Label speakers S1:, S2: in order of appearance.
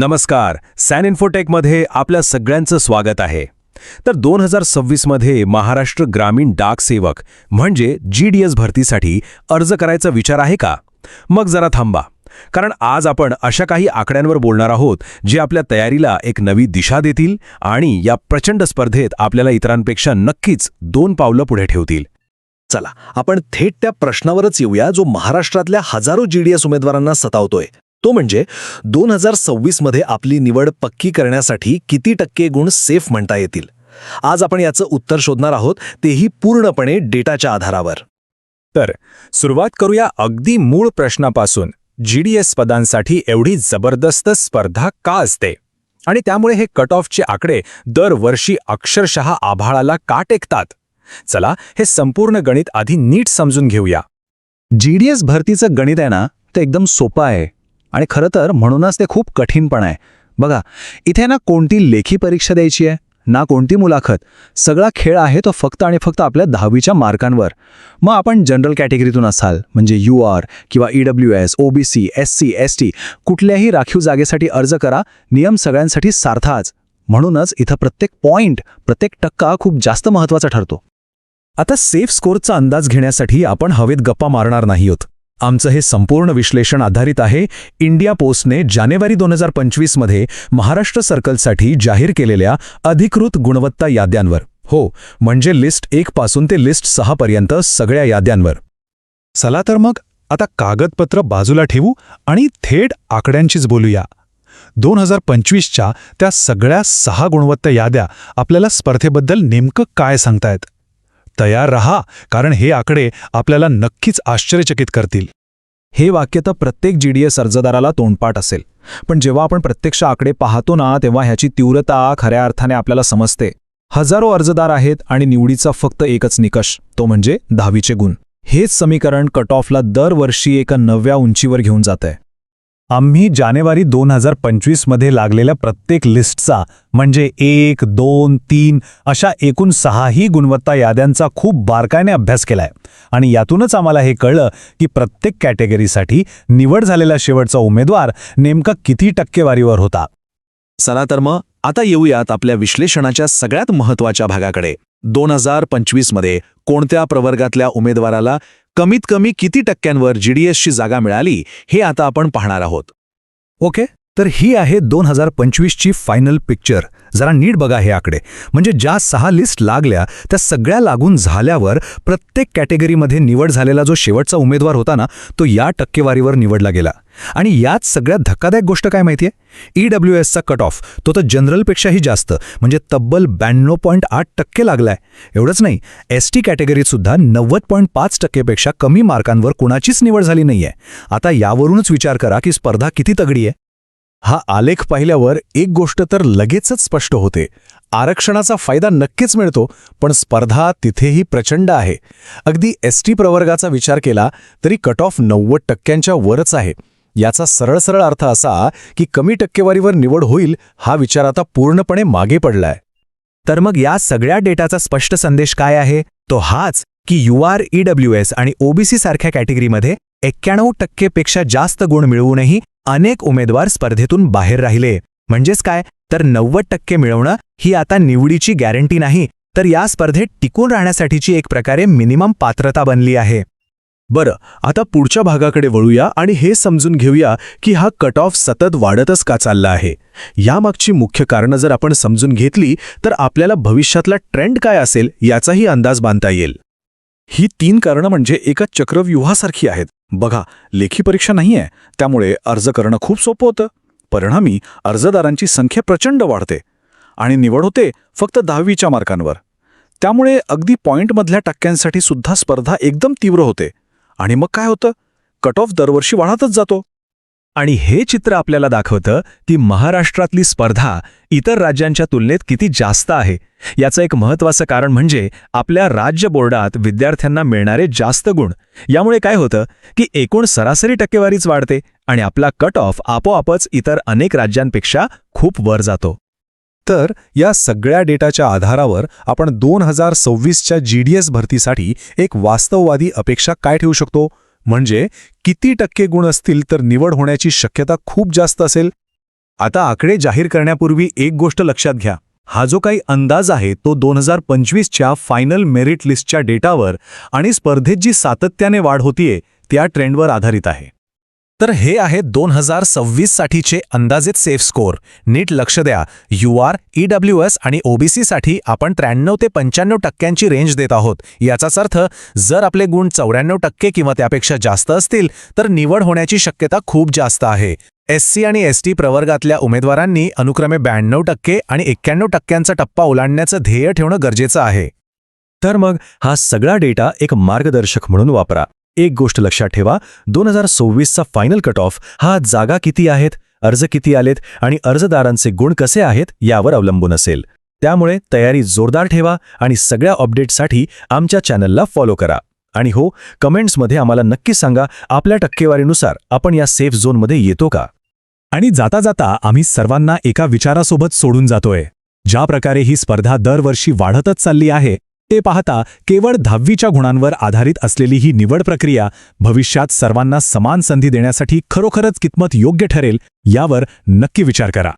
S1: नमस्कार. सॅन इन्फोटेकमध्ये आपल्या सगळ्यांचं स्वागत आहे. तर दोन हजार सव्वीसमध्ये महाराष्ट्र ग्रामीण डाक सेवक म्हणजे जी डी एस भरतीसाठी अर्ज करायचा विचार आहे का? मग जरा थांबा. कारण आज आपण अशा काही आकड्यांवर बोलणार आहोत जे आपल्या तयारीला एक नवी दिशा देतील आणि या प्रचंड स्पर्धेत आपल्याला इतरांपेक्षा नक्कीच दोन पावलं पुढे ठेवतील.
S2: चला आपण थेट त्या प्रश्नावरच येऊया जो महाराष्ट्रातल्या हजारो जीडीएस उमेदवारांना सतावतोय. तो म्हणजे दोन हजार सव्वीसमध्ये आपली निवड पक्की करण्यासाठी किती टक्के गुण सेफ म्हणता येतील? आज आपण याचं उत्तर शोधणार आहोत तेही पूर्णपणे डेटाच्या आधारावर.
S3: तर सुरुवात करूया अगदी मूळ प्रश्नापासून. जी डी एस पदांसाठी एवढी जबरदस्त स्पर्धा का असते? आणि त्यामुळे हे कट ऑफचे आकडे दरवर्षी अक्षरशः आभाळाला का टेकतात चला हे संपूर्ण गणित आधी नीट समजून घेऊया.
S4: जीडीएस भरतीचं गणित आहे ना ते एकदम सोपं आहे. आणि खरं तर म्हणूनच ते खूप कठीण पण आहे. बघा इथे ना कोणती लेखी परीक्षा द्यायची आहे ना कोणती मुलाखत सगळा खेळ आहे तो फक्त आणि फक्त आपल्या दहावीच्या मार्कांवर. मग आपण जनरल कॅटेगरीतून असाल म्हणजे यू आर किंवा E W S OBC S C S T कुठल्याही राखीव जागेसाठी अर्ज करा नियम सगळ्यांसाठी सारखाच म्हणूनच इथं प्रत्येक पॉइंट प्रत्येक टक्का खूप जास्त महत्त्वाचा ठरतो.
S1: आता सेफ स्कोरचा अंदाज घेण्यासाठी आपण हवेत गप्पा मारणार नाही आहोत. आमचं हे संपूर्ण विश्लेषण आधारित आहे. इंडिया पोस्टने जानेवारी दोन हजार पंचवीसमध्ये महाराष्ट्र सर्कलसाठी जाहीर केलेल्या अधिकृत गुणवत्ता याद्यांवर. हो म्हणजे लिस्ट एक पासून ते लिस्ट सहापर्यंत सगळ्या याद्यांवर.
S5: चला तर मग आता कागदपत्र बाजूला ठेवू आणि थेट आकड्यांचीच बोलूया. दोन हजार पंचवीसच्या त्या सगळ्या सहा गुणवत्ता याद्या आपल्याला स्पर्धेबद्दल नेमकं काय सांगतायत? तयार रहा कारण हे आकडे आपल्याला नक्कीच आश्चर्यचकित करतील.
S1: हे वाक्य तर प्रत्येक जीडीएस अर्जदाराला तोंडपाठ असेल. पण जेव्हा आपण प्रत्यक्ष आकडे पाहतो ना तेव्हा ह्याची तीव्रता खऱ्या अर्थाने आपल्याला समजते. हजारो अर्जदार आहेत आणि निवडीचा फक्त एकच निकष तो म्हणजे दहावीचे गुण. हेच समीकरण कट ऑफला दरवर्षी एका नव्या उंचीवर घेऊन जात आहे
S5: आम्ही जानेवारी दोन हजार पंचवीसमध्ये लागलेल्या प्रत्येक लिस्टचा म्हणजे एक दोन तीन अशा एकूण सहाही गुणवत्ता याद्यांचा खूप बारकाईने अभ्यास केलाय. आणि यातूनच आम्हाला हे कळलं की प्रत्येक कॅटेगरीसाठी निवड झालेला शेवटचा उमेदवार नेमका किती टक्केवारीवर होता.
S2: चला तर मग आता येऊयात आपल्या विश्लेषणाच्या सगळ्यात महत्त्वाच्या भागाकडे. दोन हजार पंचवीसमध्ये कोणत्या प्रवर्गातल्या उमेदवाराला कमीत कमी किती टक्क्यांवर जीडीएसची जागा मिळाली हे आता आपण पाहणार आहोत.
S1: ओके? तर ही आहे दोन हजार पंचवीसची फायनल पिक्चर जरा नीट बघा हे आकडे. म्हणजे ज्या सहा लिस्ट लागल्या त्या सगळ्या लागून झाल्यावर प्रत्येक कॅटेगरीमध्ये निवड झालेला जो शेवटचा उमेदवार होता ना तो या टक्केवारीवर निवडला गेला. आणि यात सगळ्यात धक्कादायक गोष्ट काय माहितीये? ई डब्ल्यू एसचा कट ऑफ तो तर जनरलपेक्षाही जास्त. म्हणजे तब्बल ब्याण्णव पॉईंट आठ टक्के लागलाय. एवढंच नाही. एस टी कॅटेगरीत सुद्धा नव्वद पॉईंट पाच टक्केपेक्षा कमी मार्कांवर कुणाचीच निवड झाली नाहीये. आता यावरूनच विचार करा की स्पर्धा किती तगडी आहे.
S5: हा आलेख पाहिल्यावर एक गोष्ट तर लगेचच स्पष्ट होते. आरक्षणाचा फायदा नक्कीच मिळतो पण स्पर्धा तिथेही प्रचंड आहे. अगदी एस टी प्रवर्गाचा विचार केला तरी कट ऑफ नव्वद टक्क्यांच्या वरच आहे. याचा सरळ सरळ अर्थ असा की कमी टक्केवारीवर निवड होईल हा विचार आता पूर्णपणे मागे पडलाय.
S1: तर मग या सगळ्या डेटाचा स्पष्ट संदेश काय आहे? तो हाच की यू आर ई एस आणि ओबीसी सारख्या कॅटेगरीमध्ये एक्क्याण्णव टक्केपेक्षा जास्त गुण मिळवूनही अनेक उमेदवार स्पर्धेतून बाहेर राहिले. म्हणजेच काय? तर नव्वद टक्के मिळवणं ही आता निवडीची गॅरंटी नाही तर या स्पर्धेत टिकून राहण्यासाठीची एक प्रकारे मिनिमम पात्रता बनली आहे.
S2: बरं आता पुढच्या भागाकडे वळूया आणि हे समजून घेऊया की हा कट ऑफ सतत वाढतच का चालला आहे. यामागची मुख्य कारणं जर आपण समजून घेतली तर आपल्याला भविष्यातला ट्रेंड काय असेल याचाही अंदाज बांधता येईल. ही तीन कारणं म्हणजे एका चक्रव्यूहासारखी आहेत. बघा लेखी परीक्षा नाहीये त्यामुळे अर्ज करणं खूप सोपं होतं. परिणामी अर्जदारांची संख्या प्रचंड वाढते आणि निवड होते फक्त दहावीच्या मार्कांवर. त्यामुळे अगदी पॉईंटमधल्या टक्क्यांसाठी सुद्धा स्पर्धा एकदम तीव्र होते. आणि मग काय होतं? कट ऑफ दरवर्षी वाढतच जातो.
S1: आणि हे चित्र आपल्याला दाखवतं की महाराष्ट्रातली स्पर्धा इतर राज्यांच्या तुलनेत किती जास्त आहे. याचं एक महत्त्वाचं कारण म्हणजे आपल्या राज्य बोर्डात विद्यार्थ्यांना मिळणारे जास्त गुण. यामुळे काय होतं की एकूण सरासरी टक्केवारीच वाढते आणि आपला कट ऑफ आपोआपच इतर अनेक राज्यांपेक्षा खूप वर जातो.
S5: तर या सगळ्या डेटाच्या आधारावर आपण दोन हजार सव्वीसच्या जी डी एस भरतीसाठी एक वास्तववादी अपेक्षा काय ठेवू शकतो? म्हणजे किती टक्के गुण असतील तर निवड होण्याची शक्यता खूप जास्त असेल?
S1: आता आकडे जाहीर करण्यापूर्वी एक गोष्ट लक्षात घ्या. हा जो काही अंदाज आहे तो दोन हजार पंचवीसच्या फायनल मेरिट लिस्टच्या डेटावर आणि स्पर्धेत जी सातत्याने वाढ होतीये त्या ट्रेंडवर आधारित आहे.
S3: तर हे आहे दोन हजार सव्वीस साठीचे अंदाजित सेफ स्कोर नीट लक्ष द्या. U R E W S आणि ओबीसी साठी आपण त्र्याण्णव ते पंच्याण्णव टक्क्यांची रेंज देत आहोत. याचाच अर्थ जर आपले गुण चौऱ्याण्णव टक्के किंवा त्यापेक्षा जास्त असतील तर निवड होण्याची शक्यता खूप जास्त आहे. एस सी आणि एस टी प्रवर्गातल्या उमेदवारांनी अनुक्रमे ब्याण्णव टक्के आणि एक्क्याण्णव टक्क्यांचा टप्पा ओलांडण्याचं ध्येय ठेवणं गरजेचं आहे.
S4: तर मग हा सगळा डेटा एक मार्गदर्शक म्हणून वापरा. एक गोष्ट लक्षात ठेवा दोन हजार सव्वीसचा फायनल कट ऑफ हा जागा किती आहेत अर्ज किती आलेत आणि अर्जदारांचे गुण कसे आहेत यावर अवलंबून असेल. त्यामुळे तयारी जोरदार ठेवा आणि सगळ्या अपडेट्ससाठी आमच्या चॅनलला फॉलो करा. आणि हो कमेंट्समध्ये आम्हाला नक्की सांगा आपल्या टक्केवारीनुसार आपण या सेफ झोनमध्ये येतो का?
S5: आणि जाता जाता आम्ही सर्वांना एका विचारासोबत सोडून जातोय. ज्या प्रकारे ही स्पर्धा दरवर्षी वाढतच चालली आहे ते पाहता केवळ दहावीच्या गुणांवर आधारित असलेली ही निवड प्रक्रिया भविष्यात सर्वांना समान संधी देण्यासाठी खरोखरच कितमत योग्य ठरेल यावर नक्की विचार करा.